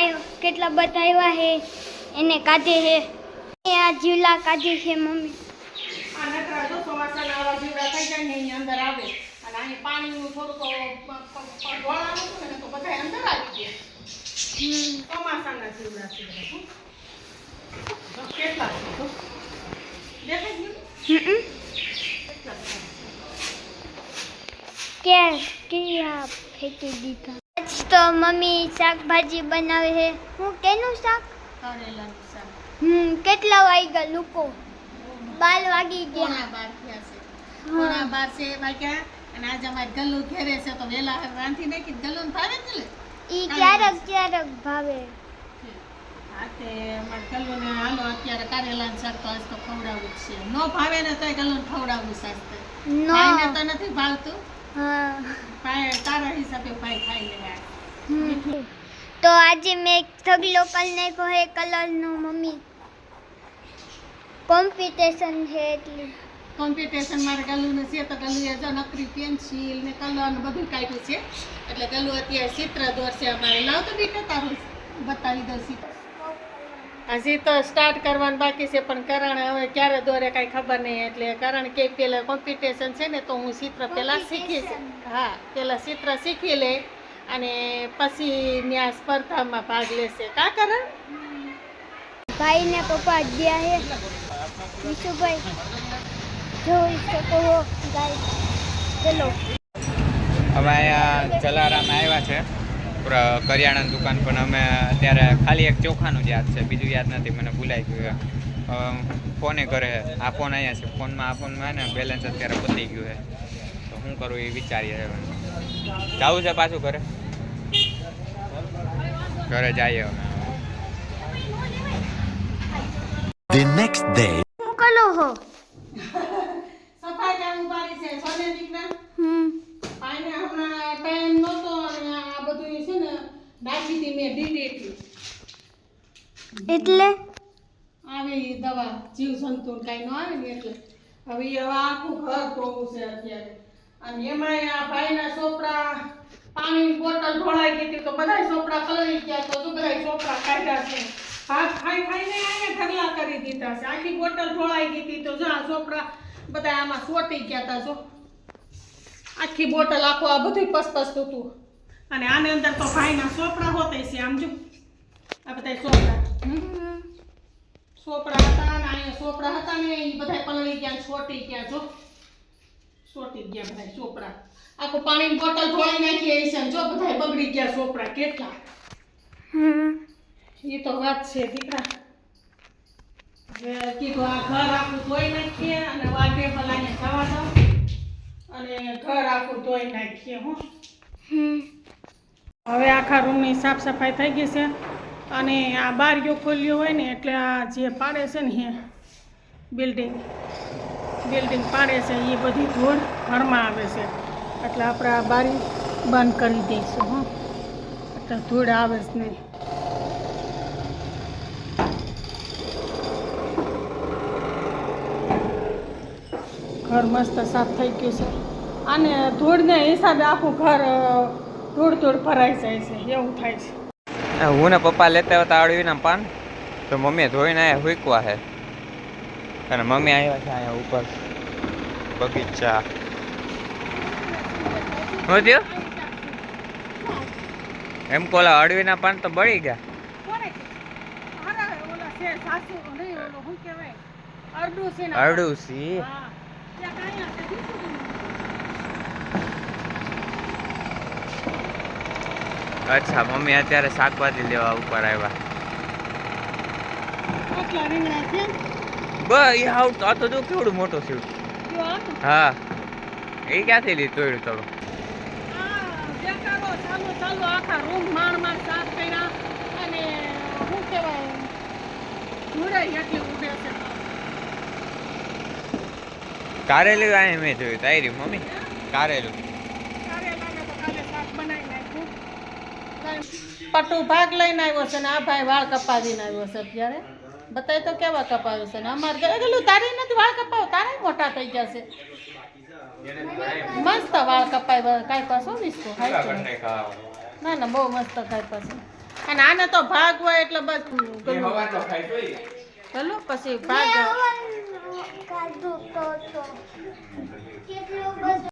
આય કેટલા બધા આવ્યા હે? એને કાઢે હે. એ આ જીવલા કાઢે છે મમ્મી. આ નકરા જો ચોમાસાના આવા જીવડા થઈ જાય ને એની અંદર આવે. અને અહીં પાણીનું થોડુંક ઢોળાનું હતું ને તો બધા અંદર આવી ગયા. હમ. ચોમાસાના જીવડા છે બધા, હો. જો કેટલા દેખાય કેટલા છે? કે ક્યાં ફેંકી દીધા. તો મમ્મી શાકભાજી બનાવે છે. હું કેનું શાક? કારેલાનું શાક. હમ કેટલા વાગ્યા લોકો? બાર વાગી ગયા. બાર થયા છે. પોણા બાર છે વાગ્યા. અને આજે અમારે ગલ્લું ઘેરે છે તો વેલા રાંધી નાખી ગલ્લું ભાવે જ ને ઈ ક્યારેક ક્યારેક ભાવે. આતે અમારે ગલ્લુને હાલો અત્યારે કારેલાનું શાક તો આજ તો ખવડાવવું જ છે. નો ભાવે ને તોય ખવડાવવું શાક તો. નથી ભાવતું. હા. તારા હિસાબે ભાઈ ખાઈ લે. તો આજે મેં એક ઢગલો કરી નાખ્યો હે કલરનો મમ્મી. કોમ્પિટિશન છે એટલે. કોમ્પિટિશન મારે ગલ્લુને છે તો ગલ્લુએ જો નકરી પેન્સિલ ને કલર ને બધું કાઢ્યું છે. એટલે ગલું અત્યારે ચિત્ર દોરશે અમારે. લાવ તો બેટા તારું બતાવી દઉં ચિત્ર. હજી તો સ્ટાર્ટ કરવાનું બાકી છે પણ કરણ હવે ક્યારે દોરે કાંઈ ખબર નહીં. એટલે કારણ કે પેલા કોમ્પિટિશન છે ને તો હું ચિત્ર પહેલાં શીખીશ. હા પહેલાં ચિત્ર શીખી લે. અને પછી ત્યાં સ્પર્ધામાં ભાગ લેશે. કા કરણ? ભાઈ ને પપ્પા ગયા હે વિશુભાઈ જોઈ શકો હો ગાઈસ ચલો. અમે અહીંયા જલારામ આવ્યા છે. કરિયાણાની દુકાન પણ અમે અત્યારે ખાલી એક ચોખાનું જ યાદ છે. બીજું યાદ નથી મને ભૂલાઈ ગયું ફોને કરે આ ફોન અહીંયા છે. ફોનમાં આ ફોનમાં ને બેલેન્સ અત્યારે બદલી ગયું છે. તો શું કરું એ વિચારીએ હવે. જવું છે પાછું ઘરે? ઘરે જઈએ અમે. The next day. મોકલો હો? સફાઈ કામ ઉપાડી છે સોને દીકરા? હમ. પાઈને હમણાં ટાઈમ નહોતો અને આ બધું છે ને નાખી હતી મેં ડીડીટી એટલે. આવી દવા જીવ સંતુલ કાંઈ ન આવે ને એટલે. હવે હવે આખું ઘર ધોવું છે અત્યારે. અને એમાંય આ ભાઈના છોકરા પાણીની બોટલ ઢોળાઈ ગઈ હતી તો બધાય છોકરા કલરી ગયા તો જો બધાય છોકરા કાઢ્યા છે. હાથ ખાઈ ખાઈને અહીંયા ઢગલા કરી દીધા છે. આખી બોટલ ઢોળાઈ ગઈ હતી તો જો આ છોકરા બધા આમાં સોટી ગયા હતા જો. આખી બોટલ આખો આ બધું પસપસતું હતું અને આની અંદર તો ભાઈના સોપડા હોતા છે આમ જો. આ બધા સોપડા. સોપડા હતા ને અહીંયા સોપડા હતા ને એ બધા પલળી ગયા છોટી ગયા જો. છોટી ગયા બધા સોપડા આખું પાણીની બોટલ ધોઈ નાખી આવી છે જો બધા બગડી ગયા સોપડા કેટલા. એ તો વાત છે દીકરા. કીધું આ ઘર આખું ધોઈ નાખીએ અને વાગે ભલાને જવા દઉં. અને ઘર આખું ધોઈ નાખીએ હું. હવે આખા રૂમની સાફ સફાઈ થઈ ગઈ છે અને આ બારીઓ ખોલ્યો હોય ને એટલે આ જે પાડે છે ને બિલ્ડિંગ બિલ્ડિંગ પાડે છે એ બધી ધૂળ ઘરમાં આવે છે. એટલે આપણે આ બારી બંધ કરી દઈશું, હં. એટલે ધૂળ આવે જ નહીં. ઘર મસ્ત સાફ થઈ ગયું છે. અને ધૂળને હિસાબે આખું ઘર ધૂળ ધૂળ ભરાઈ જાય છે, એવું થાય છે. હું ને પપ્પા લેતા હતા અળવીના પાન, તો મમ્મીએ ધોઈને અહીંયા હુકવા છે અને મમ્મી આવ્યા છે અહીંયા ઉપર. બગીચા. શું થયું? એમ કોલા અડવીના પાન તો બળી ગયા. અરડુસી. અચ્છા, મમ્મી અત્યારે શાકભાજી લેવા ઉપર આવ્યા. કેટલા રીંગણા છે બ એ હાવ આ તો જો કેવડું મોટું આ ને. હા. એ ક્યાંથી લીધું તોડ્યું છે કારેલું અહીંયા મેં જોયું તારી મમ્મી? કારેલું. તો પટુ ભાગ લઈને આવ્યો છે ને, આ ભાઈ વાળ કપાવીને આવ્યો છે અત્યારે. બતાય તો કેવા કપાયો છે ને? અમારે ઘરે ગયેલું તારે નથી વાળ કપાવ. તારે મોટા થઈ ગયા છે. મસ્ત વાળ કપાય કાંઈ પાછો વિસ્કો ના ના બહુ મસ્ત કાંઈ પાછો. અને આને તો ભાગ હોય એટલે બસ ગલું. હવા તો ખાઈ ચલો પછી ભાગ